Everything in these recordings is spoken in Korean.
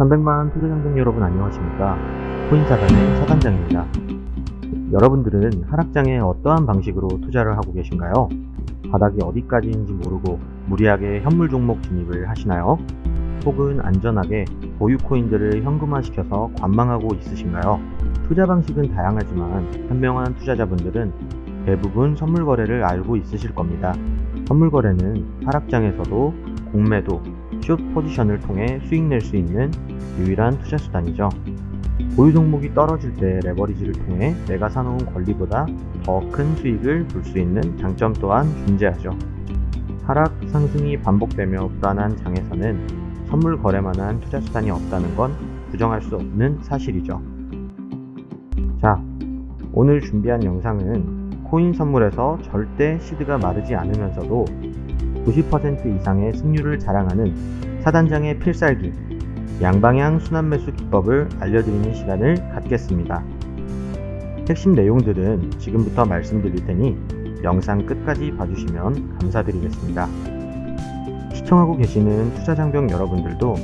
300만 투자장동 여러분 안녕하십니까 코인사단의 사단장입니다 여러분들은 하락장에 어떠한 방식으로 투자를 하고 계신가요? 바닥이 어디까지인지 모르고 무리하게 현물 종목 진입을 하시나요? 혹은 안전하게 보유 코인들을 현금화시켜서 관망하고 있으신가요? 투자 방식은 다양하지만 현명한 투자자분들은 대부분 선물 거래를 알고 있으실 겁니다. 선물 거래는 하락장에서도 공매도, 숏 포지션을 통해 수익 낼 수 있는 유일한 투자 수단이죠. 보유 종목이 떨어질 때 레버리지를 통해 내가 사놓은 권리보다 더 큰 수익을 볼 수 있는 장점 또한 존재하죠. 하락 상승이 반복되며 불안한 장에서는 선물 거래만한 투자 수단이 없다는 건 부정할 수 없는 사실이죠. 자, 오늘 준비한 영상은 코인 선물에서 절대 시드가 마르지 않으면서도 90% 이상의 승률을 자랑하는 사단장의 필살기 양방향 순환 매수 기법을 알려드리는 시간을 갖겠습니다. 핵심 내용들은 지금부터 말씀드릴 테니 영상 끝까지 봐주시면 감사드리겠습니다. 시청하고 계시는 투자장병 여러분들도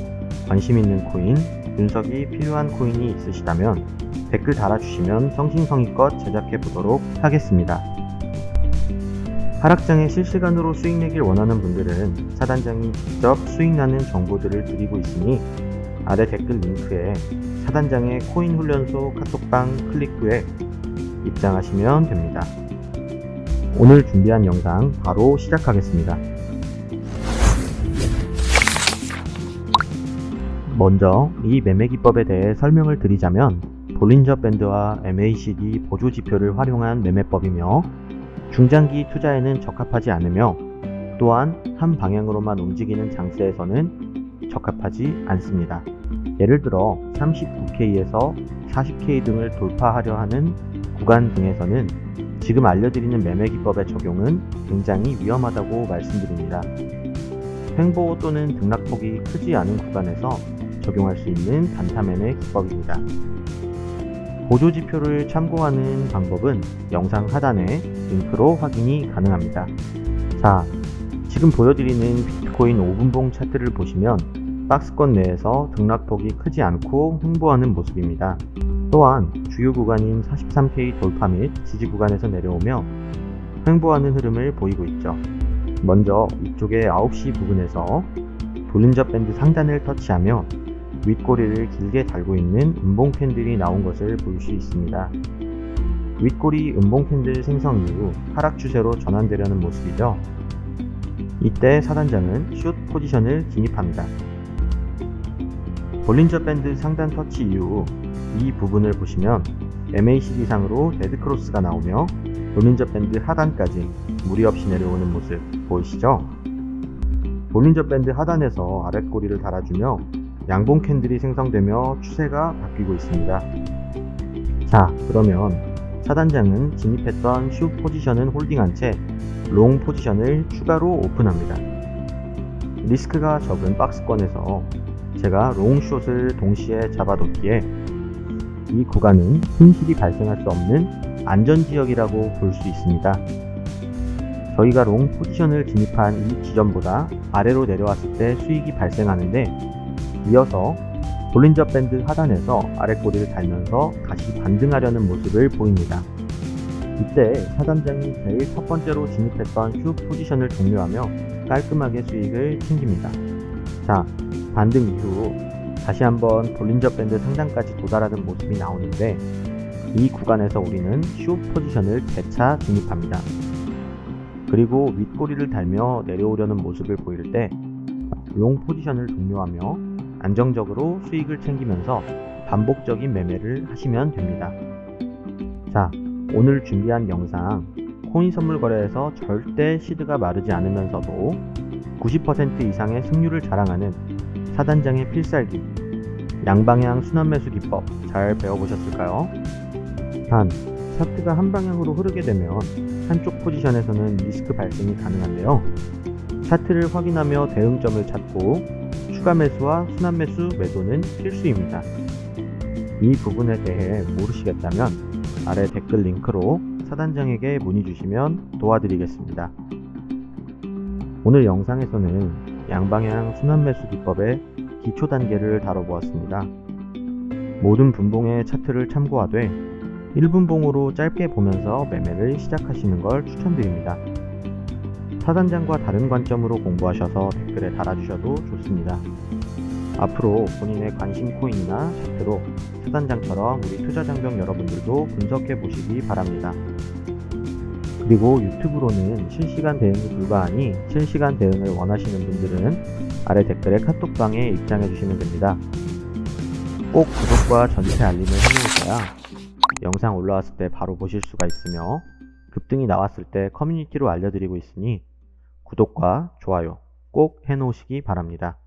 관심 있는 코인, 분석이 필요한 코인이 있으시다면 댓글 달아주시면 성심성의껏 제작해 보도록 하겠습니다. 하락장에 실시간으로 수익 내길 원하는 분들은 사단장이 직접 수익 나는 정보들을 드리고 있으니 아래 댓글 링크에 사단장의 코인 훈련소 카톡방 클릭 후에 입장하시면 됩니다. 오늘 준비한 영상 바로 시작하겠습니다. 먼저 이 매매 기법에 대해 설명을 드리자면 볼린저 밴드와 MACD 보조 지표를 활용한 매매법이며 중장기 투자에는 적합하지 않으며 또한 한 방향으로만 움직이는 장세에서는 적합하지 않습니다. 예를 들어 39K에서 40K 등을 돌파하려 하는 구간 등에서는 지금 알려드리는 매매 기법의 적용은 굉장히 위험하다고 말씀드립니다. 횡보 또는 등락폭이 크지 않은 구간에서 적용할 수 있는 단타 매매 기법입니다. 보조 지표를 참고하는 방법은 영상 하단에 링크로 확인이 가능합니다. 자, 지금 보여드리는 비트코인 5분봉 차트를 보시면 박스권 내에서 등락폭이 크지 않고 횡보하는 모습입니다. 또한 주요 구간인 43K 돌파 및 지지 구간에서 내려오며 횡보하는 흐름을 보이고 있죠. 먼저 이쪽의 9시 부근에서 볼린저 밴드 상단을 터치하며 윗꼬리를 길게 달고 있는 음봉 캔들이 나온 것을 볼 수 있습니다. 윗꼬리 음봉 캔들 생성 이후 하락 추세로 전환되려는 모습이죠. 이때 사단장은 숏 포지션을 진입합니다. 볼린저 밴드 상단 터치 이후 이 부분을 보시면 MACD 상으로 데드크로스가 나오며 볼린저 밴드 하단까지 무리 없이 내려오는 모습 보이시죠? 볼린저 밴드 하단에서 아랫꼬리를 달아주며 양봉 캔들이 생성되며 추세가 바뀌고 있습니다. 자, 그러면 사단장은 진입했던 슈 포지션은 홀딩한 채 롱 포지션을 추가로 오픈합니다. 리스크가 적은 박스권에서 제가 롱숏을 동시에 잡아뒀기에 이 구간은 손실이 발생할 수 없는 안전지역이라고 볼 수 있습니다. 저희가 롱 포지션을 진입한 이 지점보다 아래로 내려왔을 때 수익이 발생하는데 이어서 볼린저 밴드 하단에서 아랫꼬리를 달면서 다시 반등하려는 모습을 보입니다. 이때 사단장이 제일 첫 번째로 진입했던 슈 포지션을 종료하며 깔끔하게 수익을 챙깁니다. 자, 반등 이후 다시 한번 볼린저 밴드 상단까지 도달하는 모습이 나오는데 이 구간에서 우리는 슈 포지션을 재차 진입합니다. 그리고 윗꼬리를 달며 내려오려는 모습을 보일 때 롱 포지션을 종료하며 안정적으로 수익을 챙기면서 반복적인 매매를 하시면 됩니다. 자, 오늘 준비한 영상 코인 선물 거래에서 절대 시드가 마르지 않으면서도 90% 이상의 승률을 자랑하는 사단장의 필살기 양방향 순환 매수 기법 잘 배워보셨을까요? 단, 차트가 한 방향으로 흐르게 되면 한쪽 포지션에서는 리스크 발생이 가능한데요. 차트를 확인하며 대응점을 찾고 추가 매수와 순환 매수 매도는 필수입니다. 이 부분에 대해 모르시겠다면 아래 댓글 링크로 사단장에게 문의 주시면 도와드리겠습니다. 오늘 영상에서는 양방향 순환 매수 기법의 기초 단계를 다뤄보았습니다. 모든 분봉의 차트를 참고하되 1분봉으로 짧게 보면서 매매를 시작하시는 걸 추천드립니다. 사단장과 다른 관점으로 공부하셔서 댓글에 달아주셔도 좋습니다. 앞으로 본인의 관심 코인이나 차트로 사단장처럼 우리 투자 장병 여러분들도 분석해 보시기 바랍니다. 그리고 유튜브로는 실시간 대응이 불가하니 실시간 대응을 원하시는 분들은 아래 댓글에 카톡방에 입장해 주시면 됩니다. 꼭 구독과 전체 알림을 해놓으셔야 영상 올라왔을 때 바로 보실 수가 있으며 급등이 나왔을 때 커뮤니티로 알려드리고 있으니 구독과 좋아요 꼭 해놓으시기 바랍니다.